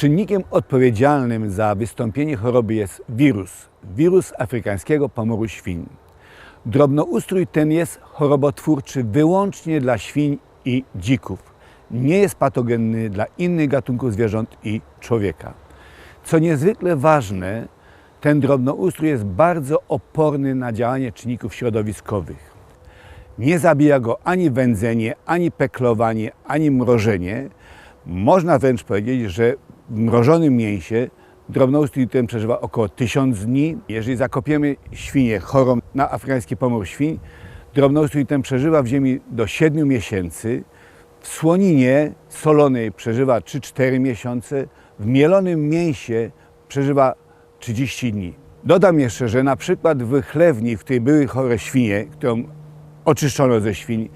Czynnikiem odpowiedzialnym za wystąpienie choroby jest wirus, wirus afrykańskiego pomoru świń. Drobnoustrój ten jest chorobotwórczy wyłącznie dla świń i dzików. Nie jest patogenny dla innych gatunków zwierząt i człowieka. Co niezwykle ważne, ten drobnoustrój jest bardzo oporny na działanie czynników środowiskowych. Nie zabija go ani wędzenie, ani peklowanie, ani mrożenie. Można wręcz powiedzieć, że mrożonym mięsie drobnoustrój ten przeżywa około 1000 dni. Jeżeli zakopiemy świnię chorą na afrykański pomór świń, drobnoustrój ten przeżywa w ziemi do 7 miesięcy. W słoninie solonej przeżywa 3-4 miesiące, w mielonym mięsie przeżywa 30 dni. Dodam jeszcze, że na przykład w chlewni, w której były chore świnie, którą oczyszczono ze świń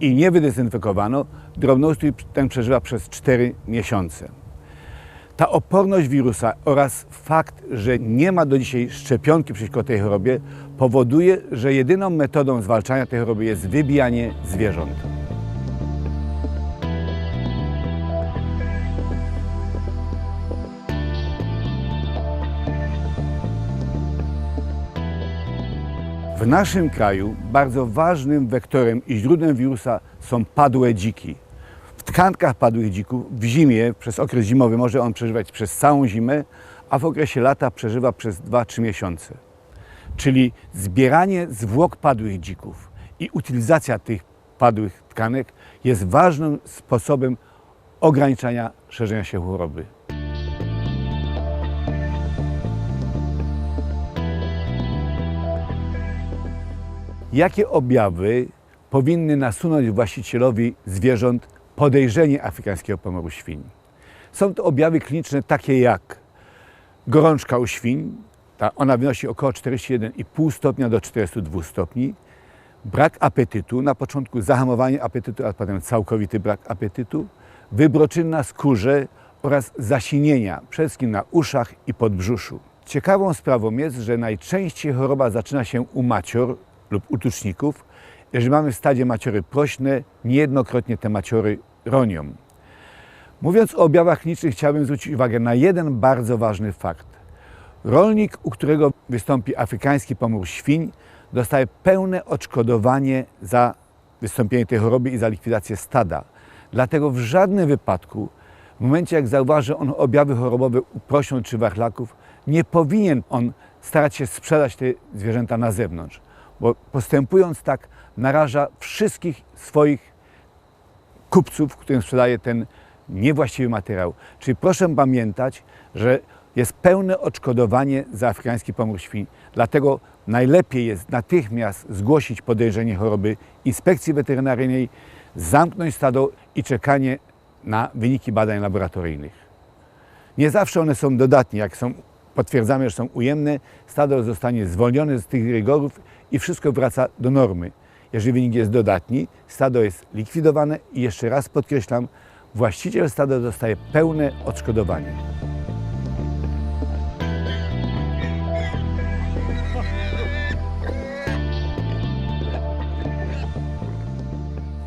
i nie wydezynfekowano, drobnoustrój ten przeżywa przez 4 miesiące. Ta oporność wirusa oraz fakt, że nie ma do dzisiaj szczepionki przeciwko tej chorobie, powoduje, że jedyną metodą zwalczania tej choroby jest wybijanie zwierząt. W naszym kraju bardzo ważnym wektorem i źródłem wirusa są padłe dziki. Tkankach padłych dzików w zimie, przez okres zimowy może on przeżywać przez całą zimę, a w okresie lata przeżywa przez 2-3 miesiące. Czyli zbieranie zwłok padłych dzików i utylizacja tych padłych tkanek jest ważnym sposobem ograniczania szerzenia się choroby. Jakie objawy powinny nasunąć właścicielowi zwierząt podejrzenie afrykańskiego pomoru świń? Są to objawy kliniczne takie jak gorączka u świń, ta, ona wynosi około 41,5 stopnia do 42 stopni, brak apetytu, na początku zahamowanie apetytu, a potem całkowity brak apetytu, wybroczyny na skórze oraz zasinienia, przede wszystkim na uszach i podbrzuszu. Ciekawą sprawą jest, że najczęściej choroba zaczyna się u macior lub u tuczników. Jeżeli mamy w stadzie maciory prośne, niejednokrotnie te maciory ronią. Mówiąc o objawach klinicznych, chciałbym zwrócić uwagę na jeden bardzo ważny fakt. Rolnik, u którego wystąpi afrykański pomór świń, dostaje pełne odszkodowanie za wystąpienie tej choroby i za likwidację stada. Dlatego w żadnym wypadku, w momencie jak zauważy on objawy chorobowe u prosiąt czy wachlaków, nie powinien on starać się sprzedać te zwierzęta na zewnątrz, bo postępując tak naraża wszystkich swoich kupców, którym sprzedaje ten niewłaściwy materiał. Czyli proszę pamiętać, że jest pełne odszkodowanie za afrykański pomór świń. Dlatego najlepiej jest natychmiast zgłosić podejrzenie choroby inspekcji weterynaryjnej, zamknąć stado i czekanie na wyniki badań laboratoryjnych. Nie zawsze one są dodatnie. Jak są, potwierdzamy, że są ujemne, stado zostanie zwolnione z tych rygorów i wszystko wraca do normy. Jeżeli wynik jest dodatni, stado jest likwidowane i jeszcze raz podkreślam, właściciel stada dostaje pełne odszkodowanie.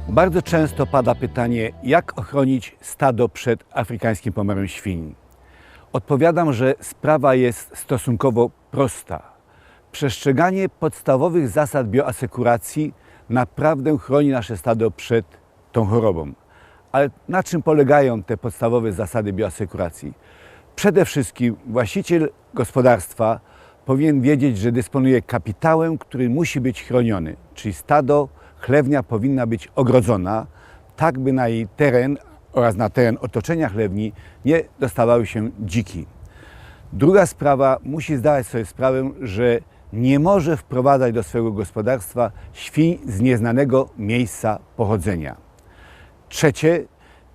Bardzo często pada pytanie, jak ochronić stado przed afrykańskim pomorem świń. Odpowiadam, że sprawa jest stosunkowo prosta. Przestrzeganie podstawowych zasad bioasekuracji naprawdę chroni nasze stado przed tą chorobą. Ale na czym polegają te podstawowe zasady bioasekuracji? Przede wszystkim właściciel gospodarstwa powinien wiedzieć, że dysponuje kapitałem, który musi być chroniony, czyli stado, chlewnia powinna być ogrodzona, tak by na jej teren oraz na teren otoczenia chlewni nie dostawały się dziki. Druga sprawa, musi zdawać sobie sprawę, że nie może wprowadzać do swojego gospodarstwa świń z nieznanego miejsca pochodzenia. Trzecie,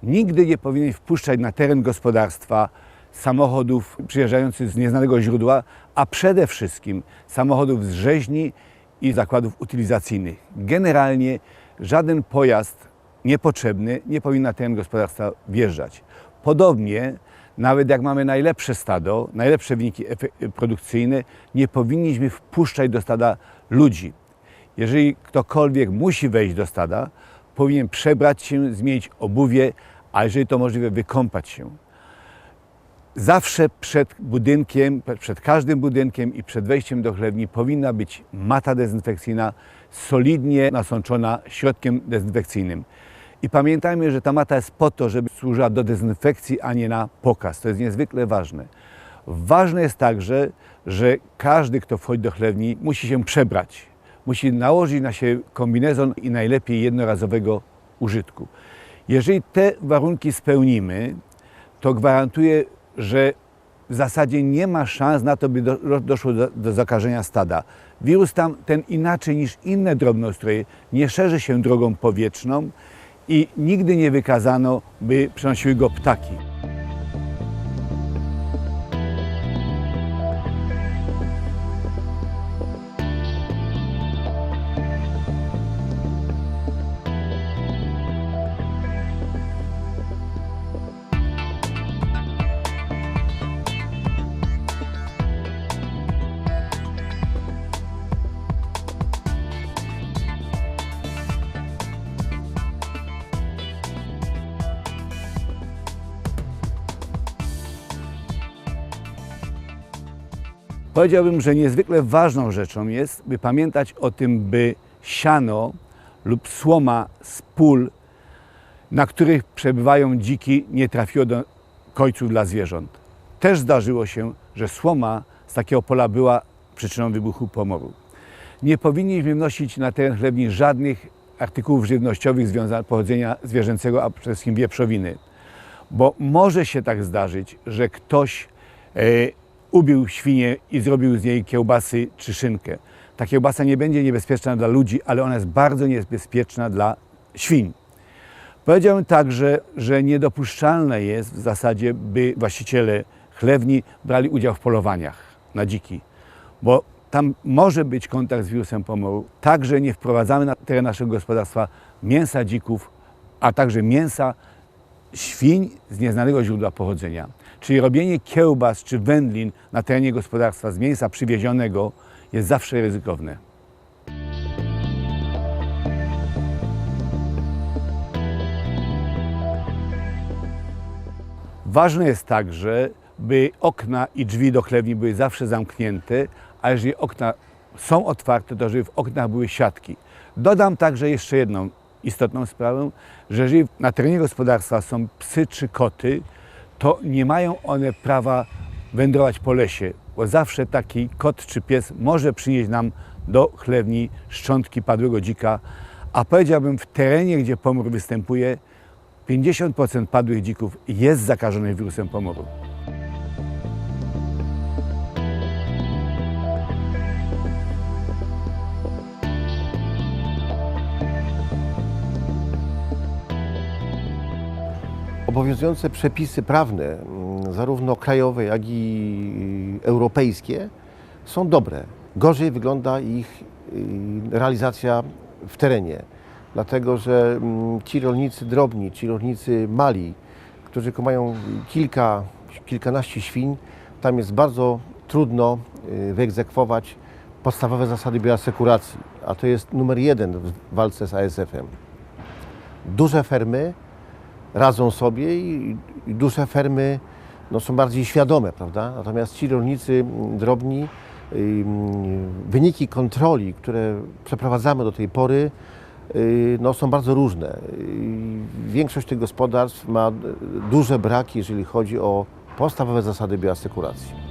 nigdy nie powinien wpuszczać na teren gospodarstwa samochodów przyjeżdżających z nieznanego źródła, a przede wszystkim samochodów z rzeźni i zakładów utylizacyjnych. Generalnie żaden pojazd niepotrzebny nie powinien na teren gospodarstwa wjeżdżać. Podobnie, nawet jak mamy najlepsze stado, najlepsze wyniki efe- produkcyjne, nie powinniśmy wpuszczać do stada ludzi. Jeżeli ktokolwiek musi wejść do stada, powinien przebrać się, zmienić obuwie, a jeżeli to możliwe, wykąpać się. Zawsze przed budynkiem, przed każdym budynkiem i przed wejściem do chlewni powinna być mata dezynfekcyjna solidnie nasączona środkiem dezynfekcyjnym. I pamiętajmy, że ta mata jest po to, żeby służyła do dezynfekcji, a nie na pokaz. To jest niezwykle ważne. Ważne jest także, że każdy, kto wchodzi do chlewni, musi się przebrać. Musi nałożyć na siebie kombinezon i najlepiej jednorazowego użytku. Jeżeli te warunki spełnimy, to gwarantuję, że w zasadzie nie ma szans na to, by do, doszło do, do zakażenia stada. Wirus tam ten inaczej niż inne drobnoustroje nie szerzy się drogą powietrzną i nigdy nie wykazano, by przenosiły go ptaki. Powiedziałbym, że niezwykle ważną rzeczą jest, by pamiętać o tym, by siano lub słoma z pól, na których przebywają dziki, nie trafiło do kojców dla zwierząt. Też zdarzyło się, że słoma z takiego pola była przyczyną wybuchu pomoru. Nie powinniśmy wnosić na teren chlebni żadnych artykułów żywnościowych pochodzenia zwierzęcego, a przede wszystkim wieprzowiny, bo może się tak zdarzyć, że ktoś e, ubił świnię i zrobił z niej kiełbasy czy szynkę. Ta kiełbasa nie będzie niebezpieczna dla ludzi, ale ona jest bardzo niebezpieczna dla świń. Powiedziałem także, że niedopuszczalne jest w zasadzie, by właściciele chlewni brali udział w polowaniach na dziki, bo tam może być kontakt z wirusem pomoru. Także nie wprowadzamy na teren naszego gospodarstwa mięsa dzików, a także mięsa świń z nieznanego źródła pochodzenia. Czyli robienie kiełbas czy wędlin na terenie gospodarstwa z mięsa przywiezionego jest zawsze ryzykowne. Ważne jest także, by okna i drzwi do chlewni były zawsze zamknięte, a jeżeli okna są otwarte, to żeby w oknach były siatki. Dodam także jeszcze jedną istotną sprawę, że jeżeli na terenie gospodarstwa są psy czy koty, to nie mają one prawa wędrować po lesie, bo zawsze taki kot czy pies może przynieść nam do chlewni szczątki padłego dzika, a powiedziałbym w terenie, gdzie pomór występuje, 50% padłych dzików jest zakażonych wirusem pomoru. Obowiązujące przepisy prawne, mm, zarówno krajowe, jak i europejskie, są dobre. Gorzej wygląda ich y, realizacja w terenie, dlatego że mm, ci rolnicy drobni, ci rolnicy mali, którzy mają kilka, kilkanaście świń, tam jest bardzo trudno y, wyegzekwować podstawowe zasady bioasekuracji, a to jest numer jeden w walce z ASF-em. Duże fermy radzą sobie i, i duże fermy no, są bardziej świadome, prawda? Natomiast ci rolnicy mm, drobni, wyniki kontroli, które przeprowadzamy do tej pory, y, no, są bardzo różne. Y, Większość tych gospodarstw ma duże braki, jeżeli chodzi o podstawowe zasady bioasekuracji.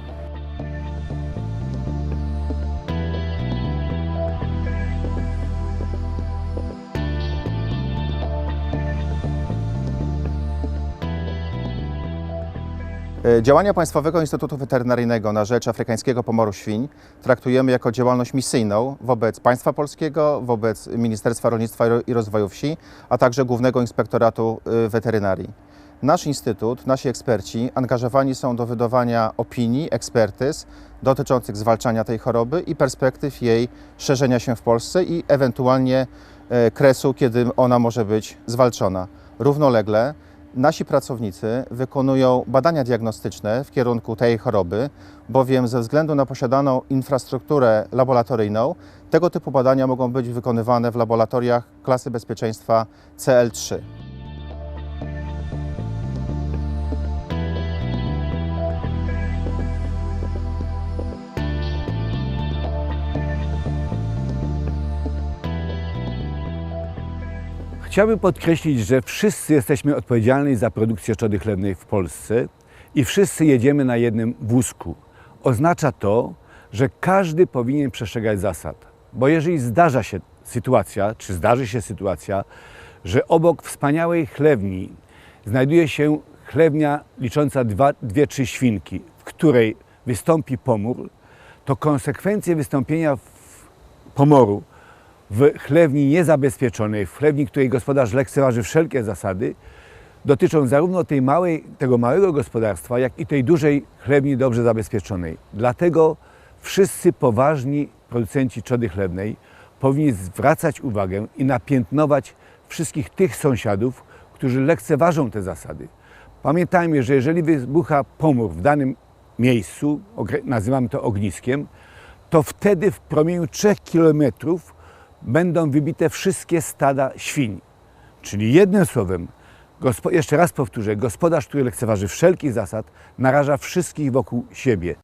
Działania Państwowego Instytutu Weterynaryjnego na rzecz afrykańskiego pomoru świń traktujemy jako działalność misyjną wobec państwa polskiego, wobec Ministerstwa Rolnictwa i Ro- i Rozwoju Wsi, a także Głównego Inspektoratu y, Weterynarii. Nasz instytut, nasi eksperci angażowani są do wydawania opinii, ekspertyz dotyczących zwalczania tej choroby i perspektyw jej szerzenia się w Polsce i ewentualnie e, kresu, kiedy ona może być zwalczona. Równolegle Nasi pracownicy wykonują badania diagnostyczne w kierunku tej choroby, bowiem ze względu na posiadaną infrastrukturę laboratoryjną, tego typu badania mogą być wykonywane w laboratoriach klasy bezpieczeństwa CL3. Chciałbym podkreślić, że wszyscy jesteśmy odpowiedzialni za produkcję trzody chlewnej w Polsce i wszyscy jedziemy na jednym wózku. Oznacza to, że każdy powinien przestrzegać zasad. Bo jeżeli zdarza się sytuacja, czy zdarzy się sytuacja, że obok wspaniałej chlewni znajduje się chlewnia licząca dwa, dwie, trzy świnki, w której wystąpi pomór, to konsekwencje wystąpienia pomoru w chlewni niezabezpieczonej, w chlewni, której gospodarz lekceważy wszelkie zasady, dotyczą zarówno tej małej, tego małego gospodarstwa, jak i tej dużej chlewni dobrze zabezpieczonej. Dlatego wszyscy poważni producenci trzody chlewnej powinni zwracać uwagę i napiętnować wszystkich tych sąsiadów, którzy lekceważą te zasady. Pamiętajmy, że jeżeli wybucha pomór w danym miejscu, nazywamy to ogniskiem, to wtedy w promieniu 3 kilometrów będą wybite wszystkie stada świń. Czyli jednym słowem, jeszcze raz powtórzę, gospodarz, który lekceważy wszelkich zasad, naraża wszystkich wokół siebie.